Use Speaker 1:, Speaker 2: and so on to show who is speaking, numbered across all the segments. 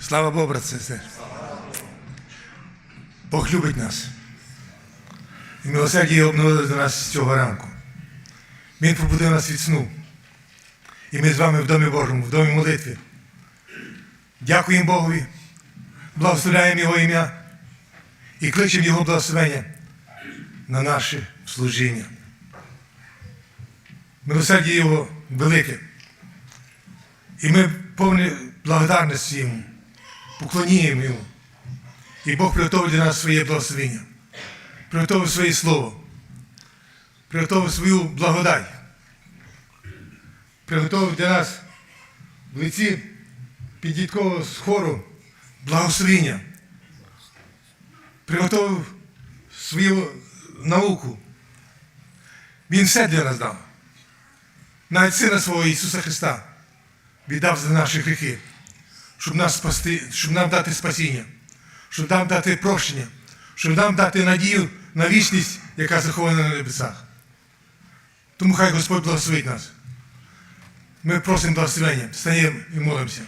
Speaker 1: Слава Богу, брат сестер. Бог любить нас. І милосердя його обновили до нас цього ранку. Він пробудив нас від сну. І ми з вами в Домі Божому, в домі молитви. Дякуємо Богові, благословляємо Його ім'я і кличемо Його благословення на наше служіння. Милосердя Його велике. І ми повні благодарності Йому, поклоніємо Йому. І Бог приготовив для нас своє благословення, приготовив своє слово, приготовив свою благодать, приготовив для нас в лиці підліткового хору благословення, приготовив свою науку. Він все для нас дав. Навіть Сина свого Ісуса Христа віддав за наші гріхи, щоб нас спасти, щоб нам дати спасіння, щоб нам дати прощення, щоб нам дати надію на вічність, яка захована на небесах. Тому хай Господь благословить нас. Ми просимо благословення, стаємо і молимося.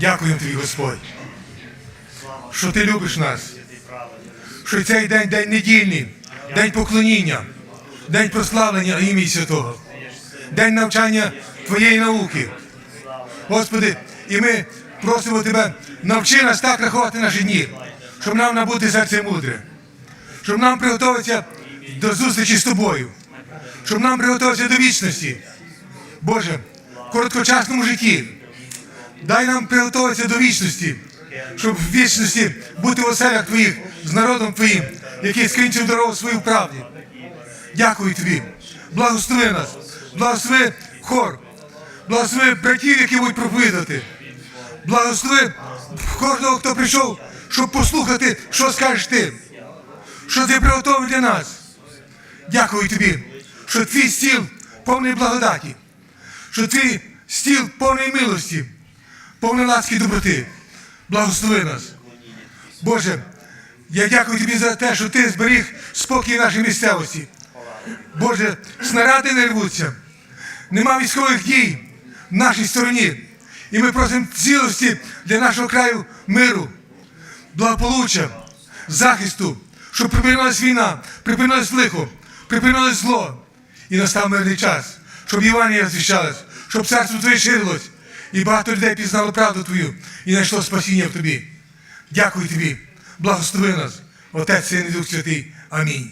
Speaker 1: Дякуємо тобі, Господь, що ти любиш нас, що цей день день недільний, день поклоніння, день прославлення ім'я Святого, день навчання Твоєї науки. Господи, і ми просимо Тебе, навчи нас так рахувати наші дні, щоб нам набути серце мудре, щоб нам приготуватися до зустрічі з Тобою, щоб нам приготуватися до вічності. Боже, в короткочасному житті. Дай нам приготуватися до вічності, щоб в вічності бути в оселях Твоїх з народом Твоїм, який скінчив дорогу свою в правді. Дякую Тобі. Благослови нас, благослови хор, благослови братів, які будуть проповідати. Благослови кожного, хто прийшов, щоб послухати, що скажеш ти, що ти приготовив для нас. Дякую тобі, що твій стіл повний благодаті, що твій стіл повний милості, повний ласки доброти. Благослови нас. Боже, я дякую тобі за те, що ти зберіг спокій в нашій місцевості. Боже, снаряди не рвуться, нема військових дій в нашій стороні. І ми просимо цілості для нашого краю миру, благополуччя, захисту, щоб припинилась війна, припинилось лихо, припинилось зло. І настав мирний час, щоб Євангелія розвіщалась, щоб царство Твоє ширилось, і багато людей пізнало правду Твою і знайшло спасіння в Тобі. Дякую Тобі, благослови нас, Отець Син і Дух Святий. Амінь.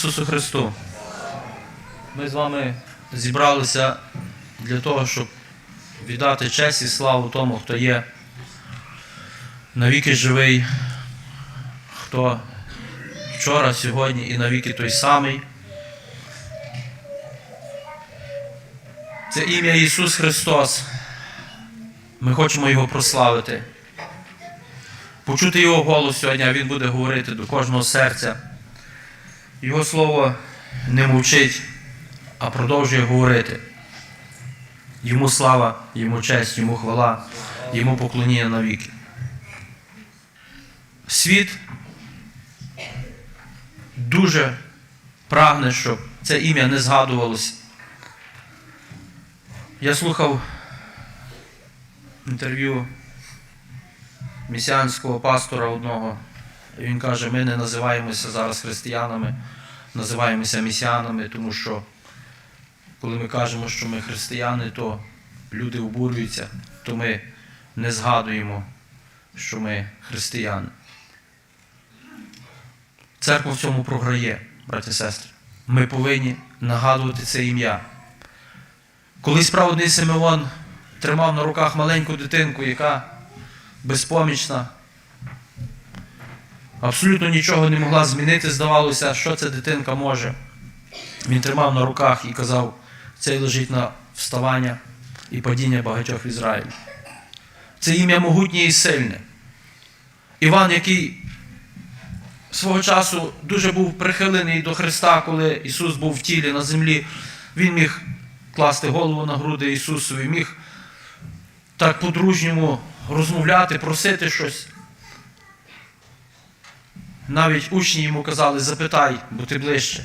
Speaker 2: Ісусу Христу! Ми з вами зібралися для того, щоб віддати честь і славу тому, хто є навіки живий, хто вчора, сьогодні і навіки той самий. Це ім'я Ісус Христос. Ми хочемо Його прославити. Почути Його голос сьогодні, а Він буде говорити до кожного серця. Його слово не мовчить, а продовжує говорити. Йому слава, йому честь, йому хвала, йому поклоніння навіки. Світ дуже прагне, щоб це ім'я не згадувалося. Я слухав інтерв'ю місіанського пастора одного. І Він каже, ми не називаємося зараз християнами, називаємося місіанами, тому що коли ми кажемо, що ми християни, то люди обурюються, то ми не згадуємо, що ми християни. Церква в цьому програє, браті і сестри. Ми повинні нагадувати це ім'я. Колись праведний Симеон тримав на руках маленьку дитинку, яка безпомічна, абсолютно нічого не могла змінити, здавалося, що ця дитинка може. Він тримав на руках і казав, цей лежить на вставання і падіння багатьох в Ізраїлі. Це ім'я могутнє і сильне. Іван, який свого часу дуже був прихилений до Христа, коли Ісус був в тілі на землі, він міг класти голову на груди Ісусові, міг так по-дружньому розмовляти, просити щось. Навіть учні йому казали, запитай, бо ти ближче.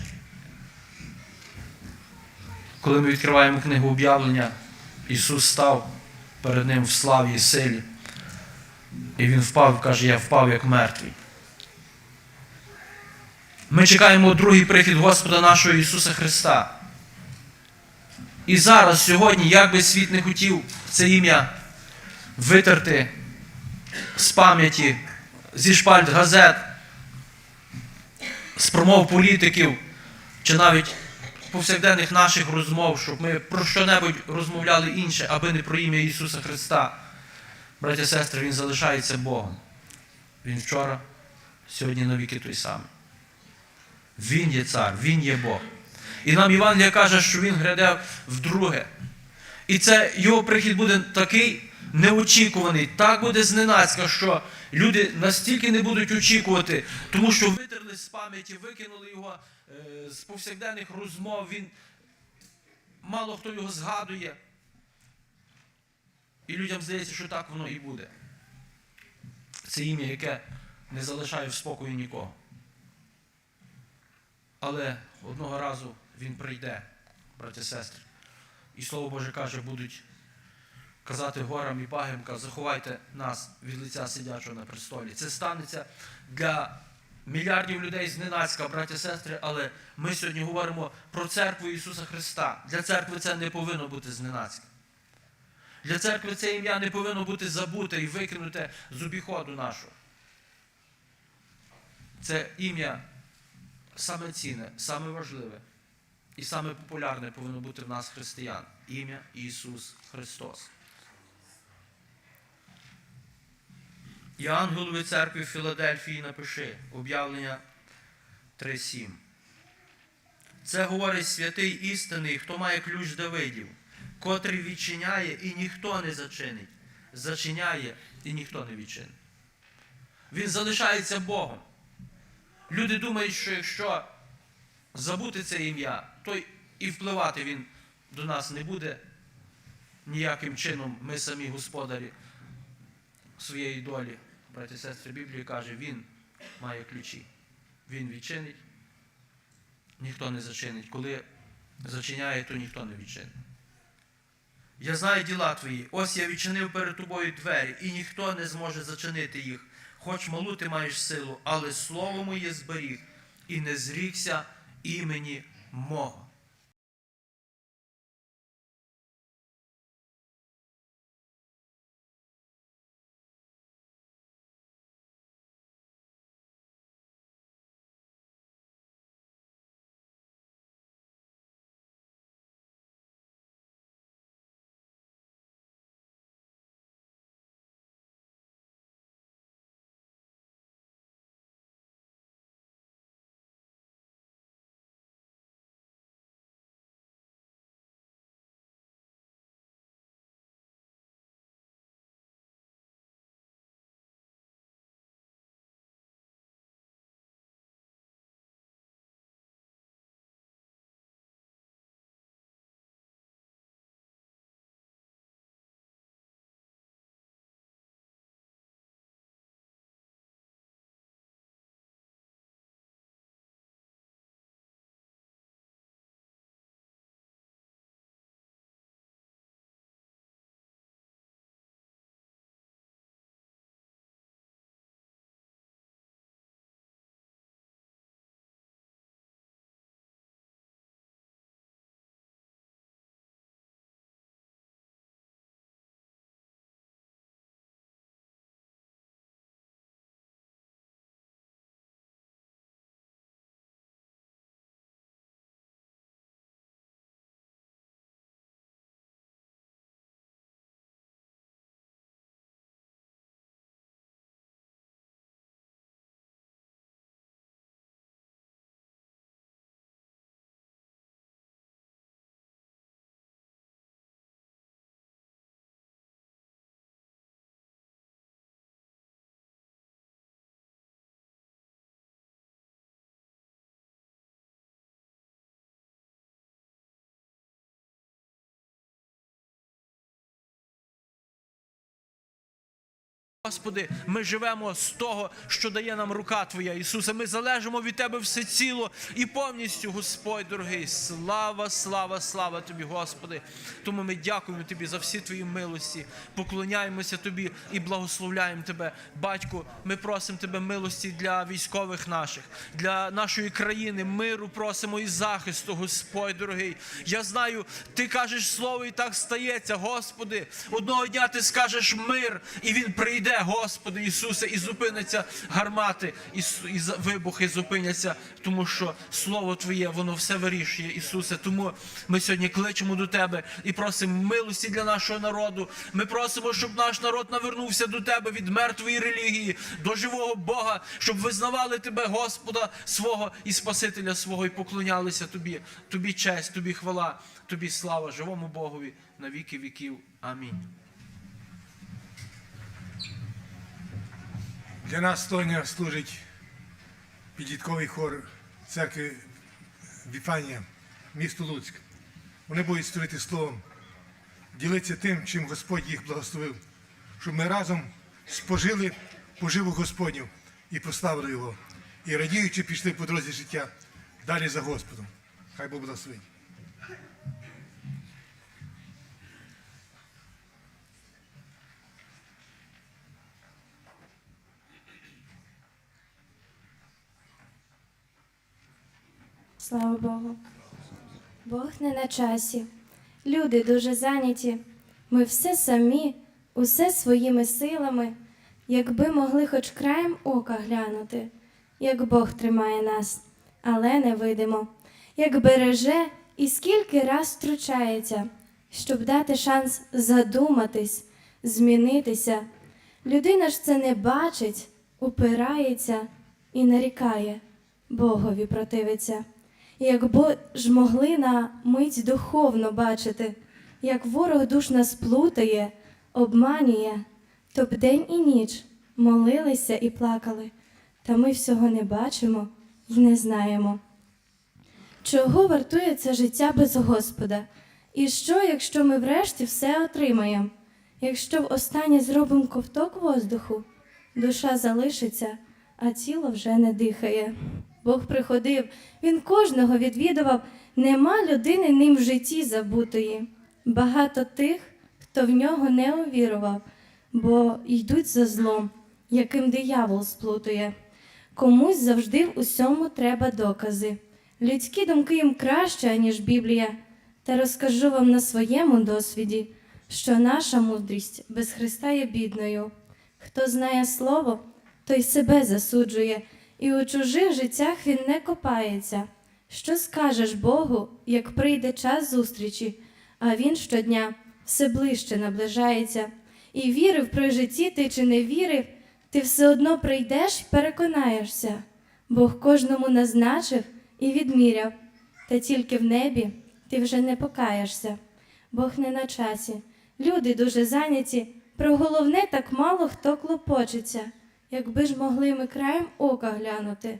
Speaker 2: Коли ми відкриваємо книгу об'явлення, Ісус став перед Ним в славі і силі. І Він впав каже, я впав як мертвий. Ми чекаємо другий прихід Господа нашого Ісуса Христа. І зараз, сьогодні, як би світ не хотів це ім'я витерти з пам'яті, зі шпальт газет, з промов політиків, чи навіть повсякденних наших розмов, щоб ми про що-небудь розмовляли інше, аби не про ім'я Ісуса Христа. Браті і сестри, Він залишається Богом. Він вчора, сьогодні навіки той самий. Він є цар, Він є Бог. І нам Івангелія каже, що Він гряде вдруге. І це його прихід буде такий неочікуваний, так буде зненацька, що люди настільки не будуть очікувати, тому що витерли з пам'яті, викинули його е, з повсякденних розмов. Він мало хто його згадує. І людям здається, що так воно і буде. Це ім'я, яке не залишає в спокою нікого. Але одного разу він прийде, браті і сестри. І Слово Боже каже, будуть казати горам і пагимкам, заховайте нас від лиця сидячого на престолі. Це станеться для мільярдів людей зненацька, браті і сестри, але ми сьогодні говоримо про церкву Ісуса Христа. Для церкви це не повинно бути зненацька. Для церкви це ім'я не повинно бути забуте і викинуте з обіходу нашого. Це ім'я саме цінне, саме важливе і саме популярне повинно бути в нас християн. Ім'я Ісус Христос. І ангелові церкві в Філадельфії напиши об'явлення 3.7. Це говорить святий істинний, хто має ключ Давидів, котрий відчиняє і ніхто не зачинить, зачиняє і ніхто не відчинить. Він залишається Богом. Люди думають, що якщо забути це ім'я, то і впливати він до нас не буде ніяким чином. Ми самі господарі своєї долі. Браті сестри, Біблія каже, він має ключі. Він відчинить, ніхто не зачинить. Коли зачиняє, то ніхто не відчинить. Я знаю діла твої. Ось я відчинив перед тобою двері, і ніхто не зможе зачинити їх. Хоч малу ти маєш силу, але слово моє зберіг, і не зрікся імені мого. Господи, ми живемо з того, що дає нам рука Твоя, Ісусе. Ми залежимо від Тебе всеціло і повністю, Господь дорогий. Слава, слава, слава Тобі, Господи. Тому ми дякуємо Тобі за всі Твої милості, поклоняємося Тобі і благословляємо Тебе. Батько, ми просимо Тебе милості для військових наших, для нашої країни, миру просимо і захисту, Господь дорогий. Я знаю, Ти кажеш слово, і так стається, Господи. Одного дня Ти скажеш мир, і він прийде, Господи Ісусе, і зупиняться гармати, і, і вибухи зупиняться, тому що Слово Твоє, воно все вирішує, Ісусе. Тому ми сьогодні кличемо до Тебе і просимо милості для нашого народу. Ми просимо, щоб наш народ навернувся до Тебе від мертвої релігії, до живого Бога, щоб визнавали Тебе, Господа свого і Спасителя свого, і поклонялися Тобі. Тобі честь, Тобі хвала, Тобі слава, живому Богові на віки віків. Амінь.
Speaker 1: Для нас сьогодні служить підлітковий хор церкви Віфанія, місто Луцьк. Вони будуть служити словом, ділитися тим, чим Господь їх благословив, щоб ми разом спожили поживу Господню і прославили Його. І радіючи, пішли по дорозі життя далі за Господом. Хай Бог благословить.
Speaker 3: Слава Богу. Бог не на часі. Люди дуже зайняті. Ми все самі, усе своїми силами, якби могли хоч краєм ока глянути, як Бог тримає нас, але не видимо, як береже і скільки раз втручається, щоб дати шанс задуматись, змінитися. Людина ж це не бачить, упирається і нарікає, Богові противиться. Якби ж могли на мить духовно бачити, як ворог душ нас плутає, обманює, то б день і ніч молилися і плакали, та ми всього не бачимо і не знаємо. Чого вартує це життя без Господа? І що, якщо ми врешті все отримаємо? Якщо в останнє зробимо ковток воздуху, душа залишиться, а тіло вже не дихає. Бог приходив, він кожного відвідував, нема людини ним в житті забутої. Багато тих, хто в нього не увірував, бо йдуть за злом, яким диявол сплутує. Комусь завжди в усьому треба докази. Людські думки їм краще, ніж Біблія, та розкажу вам на своєму досвіді, що наша мудрість без Христа є бідною. Хто знає слово, той себе засуджує, і у чужих життях він не копається. Що скажеш Богу, як прийде час зустрічі, а він щодня все ближче наближається. І вірив при житті ти чи не вірив, ти все одно прийдеш і переконаєшся. Бог кожному назначив і відміряв, та тільки в небі ти вже не покаєшся. Бог не на часі. Люди дуже зайняті, про головне так мало хто клопочеться. Якби ж могли ми краєм ока глянути,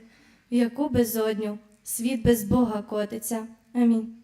Speaker 3: в яку безодню світ без Бога котиться. Амінь.